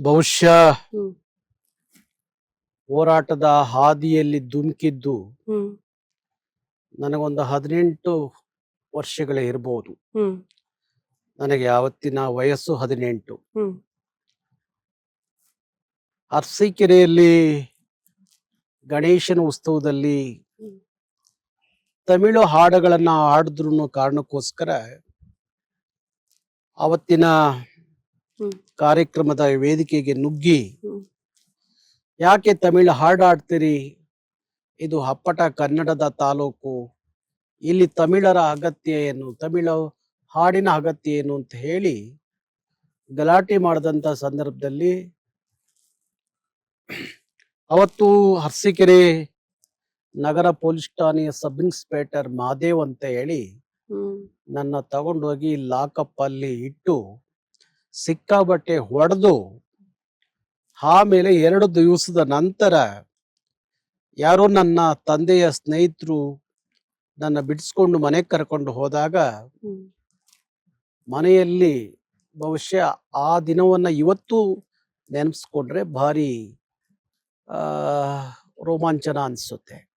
ಬಹುಶಃ ಹೋರಾಟದ ಹಾದಿಯಲ್ಲಿ ಧುಮುಕಿದ್ದು ನನಗೊಂದು ಹದಿನೆಂಟು ವರ್ಷಗಳೇ ಇರಬಹುದು ನನಗೆ ಆವತ್ತಿನ ವಯಸ್ಸು ಹದಿನೆಂಟು. ಅರ್ಸಿಕೆರೆಯಲ್ಲಿ ಗಣೇಶನ ಉತ್ಸವದಲ್ಲಿ ತಮಿಳು ಹಾಡುಗಳನ್ನ ಹಾಡಿದ್ರು ಕಾರಣಕ್ಕೋಸ್ಕರ ಅವತ್ತಿನ. ಕಾರ್ಯಕ್ರಮದ ವೇದಿಕೆಗೆ ನುಗ್ಗಿ. ಯಾಕೆ ತಮಿಳು ಹಾಡಾಡ್ತೀರಿ? ಇದು ಅಪ್ಪಟ ಕನ್ನಡದ ತಾಲೂಕು. ಇಲ್ಲಿ ತಮಿಳರ ಅಗತ್ಯ ಏನು? ತಮಿಳು ಹಾಡಿನ ಅಗತ್ಯ ಏನು ಅಂತ ಹೇಳಿ ಗಲಾಟೆ ಮಾಡಿದಂತ ಸಂದರ್ಭದಲ್ಲಿ ಅವತ್ತು ಅರಸೀಕೆರೆ ನಗರ ಪೊಲೀಸ್ ಠಾಣೆಯ ಸಬ್ ಇನ್ಸ್ಪೆಕ್ಟರ್ ಮಾದೇವ್ ಅಂತ ಹೇಳಿ ನನ್ನ ತಗೊಂಡೋಗಿ ಲಾಕಪ್ ಅಲ್ಲಿ ಇಟ್ಟು ಸಿಕ್ಕಾಬಟ್ಟೆ ಹೊಡೆದು ಆಮೇಲೆ ಎರಡು ದಿವಸದ ನಂತರ ಯಾರೋ ನನ್ನ ತಂದೆಯ ಸ್ನೇಹಿತರು ನನ್ನ ಬಿಡಿಸ್ಕೊಂಡು ಮನೆಗೆ ಕರ್ಕೊಂಡು ಹೋದಾಗ ಮನೆಯಲ್ಲಿ ಬಹುಶಃ ಆ ದಿನವನ್ನ ಇವತ್ತು ನೆನಪಿಸ್ಕೊಂಡ್ರೆ ಭಾರಿ ಆ ರೋಮಾಂಚನ ಅನ್ಸುತ್ತೆ.